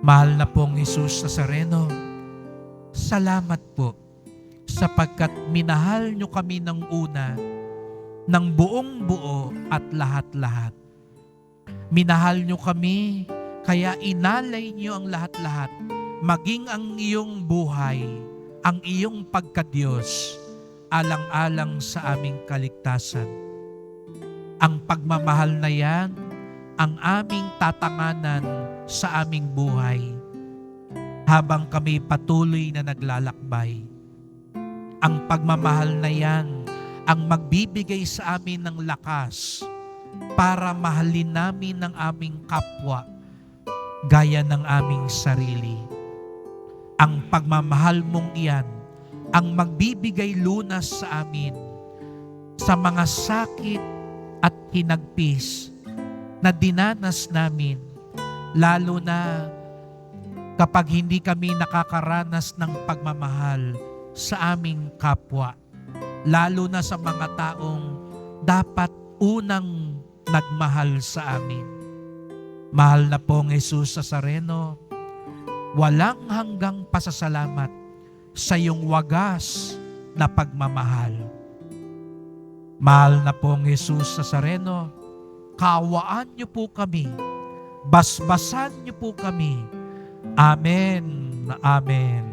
Mahal na pong Jesus Nazareno, salamat po sapagkat minahal nyo kami ng una ng buong buo at lahat-lahat. Minahal nyo kami, kaya inalay nyo ang lahat-lahat, maging ang iyong buhay, ang iyong pagkadiyos, alang-alang sa aming kaligtasan. Ang pagmamahal na yan, ang aming tatanganan sa aming buhay habang kami patuloy na naglalakbay. Ang pagmamahal na yan ang magbibigay sa amin ng lakas para mahalin namin ng aming kapwa gaya ng aming sarili. Ang pagmamahal mong iyan ang magbibigay lunas sa amin sa mga sakit at hinagpis na dinanas namin, lalo na kapag hindi kami nakakaranas ng pagmamahal sa aming kapwa, lalo na sa mga taong dapat unang nagmahal sa amin. Mahal na pong Jesus sa Sareno, walang hanggang pasasalamat sa iyong wagas na pagmamahal. Mahal na pong Jesus sa Sareno, kawaan niyo po kami, basbasan niyo po kami. Amen Amen.